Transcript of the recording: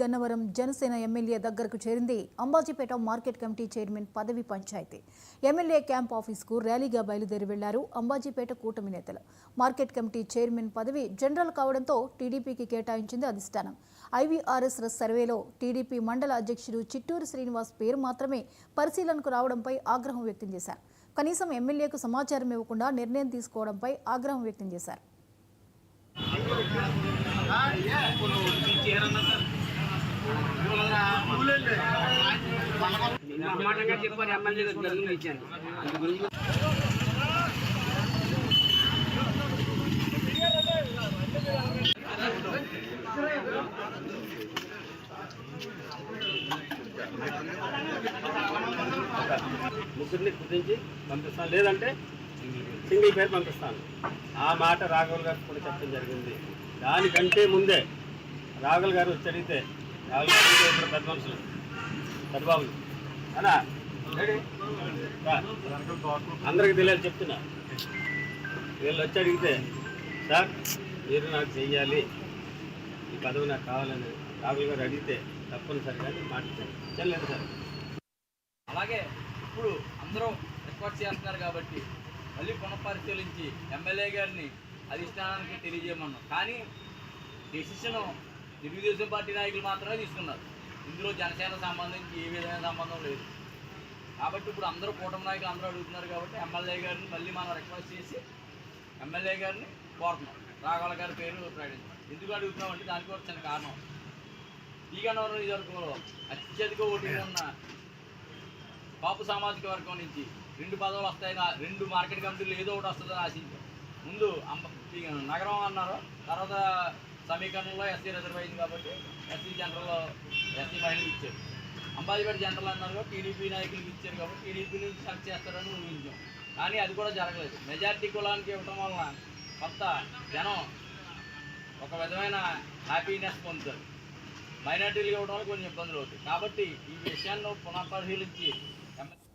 Gannavaram Janasena MLA దగ్గరకు చేరింది. Ambajipeta market committee chairman పదవి పంచాయతీ. ఎమ్మెల్యే క్యాంప్ ఆఫీస్కు ర్యాలీగా బయలుదేరి వెళ్ళారు అంబాజీపేట కూటమి నేతలు. మార్కెట్ కమిటీ చైర్మన్ పదవి జనరల్ కావడంతో టీడీపీకి కేటాయించింది అధిష్టానం. ఐవీఆర్ఎస్ సర్వేలో టీడీపీ మండల అధ్యక్షుడు చిట్టూరు శ్రీనివాస్ పేరు మాత్రమే పరిశీలనకు రావడంపై ఆగ్రహం వ్యక్తం చేశారు. కనీసం ఎమ్మెల్యేకు సమాచారం ఇవ్వకుండా నిర్ణయం తీసుకోవడంపై ఆగ్రహం వ్యక్తం చేశారు. అన్నమాటంగా చెప్పారు ఎమ్మెల్యే జరిగింది ఇచ్చాను అందు గురించి ముగ్గురిని కుదించి పంపిస్తాను. లేదంటే సింగిల్ పేరు పంపిస్తాను. ఆ మాట రాఘవుల్ గారు కూడా చెప్పడం జరిగింది. దానికంటే ముందే రాఘుల్ గారు వచ్చి అడిగితే రాఘుల్ గారు అంటే పెద్ద మనుషులు పెద్దబాబులు అనా అందరికి తెలియాలి చెప్తున్నా. వీళ్ళు వచ్చి అడిగితే సార్ మీరు నాకు చెయ్యాలి. ఈ పదవి నాకు కావాలని రాహుల్ గారు అడిగితే తప్పనిసరిగా నేను మాట చెల్లలేదు సార్. అలాగే ఇప్పుడు అందరూ రిక్వెస్ట్ చేస్తున్నారు కాబట్టి మళ్ళీ పునఃపరిశీలించి ఎమ్మెల్యే గారిని అధిష్టానానికి తెలియజేయమన్నాం. కానీ డెసిషన్ తెలుగుదేశం పార్టీ నాయకులు మాత్రమే తీసుకున్నారు. ఇందులో జనసేన సంబంధించి ఏ విధమైన సంబంధం లేదు. కాబట్టి ఇప్పుడు అందరూ కూటమి నాయకులు అందరూ అడుగుతున్నారు కాబట్టి ఎమ్మెల్యే గారిని మళ్ళీ మనం రిక్వెస్ట్ చేసి ఎమ్మెల్యే గారిని కోరుతున్నాం. రాఘవల గారి పేరు ప్రకటించాం. ఎందుకు అడుగుతున్నాం అంటే దానికి వచ్చిన చిన్న కారణం. ఈగనవరం నియోజకవర్గంలో అత్యధిక ఓటింగ్ ఉన్న పాపు సామాజిక వర్గం నుంచి రెండు పదవులు వస్తాయి నా- రెండు మార్కెట్ కమిటీలు ఏదో ఒకటి వస్తుందని ఆశించాం. ముందు అంబ నగరం అన్నారు. తర్వాత సమీకరణంలో ఎస్సీ రిజర్వ్ అయింది కాబట్టి ఎస్సీ జనరల్ ఎస్సీ మహిళలకు ఇచ్చారు. అంబాజీపేట జనరల్ అన్నారు టీడీపీ నాయకులకు ఇచ్చారు కాబట్టి టీడీపీ నుంచి సెలెక్ట్ చేస్తారని ఊహించాం. కానీ అది కూడా జరగలేదు. మెజార్టీ కులానికి ఇవ్వటం వలన కొంత జనం ఒక విధమైన హ్యాపీనెస్ పొందుతారు. మైనార్టీలు ఇవ్వడం వల్ల కొన్ని ఇబ్బందులు అవుతాయి. కాబట్టి ఈ విషయాన్ని పునఃపరిశీలించి ఎమ్మె-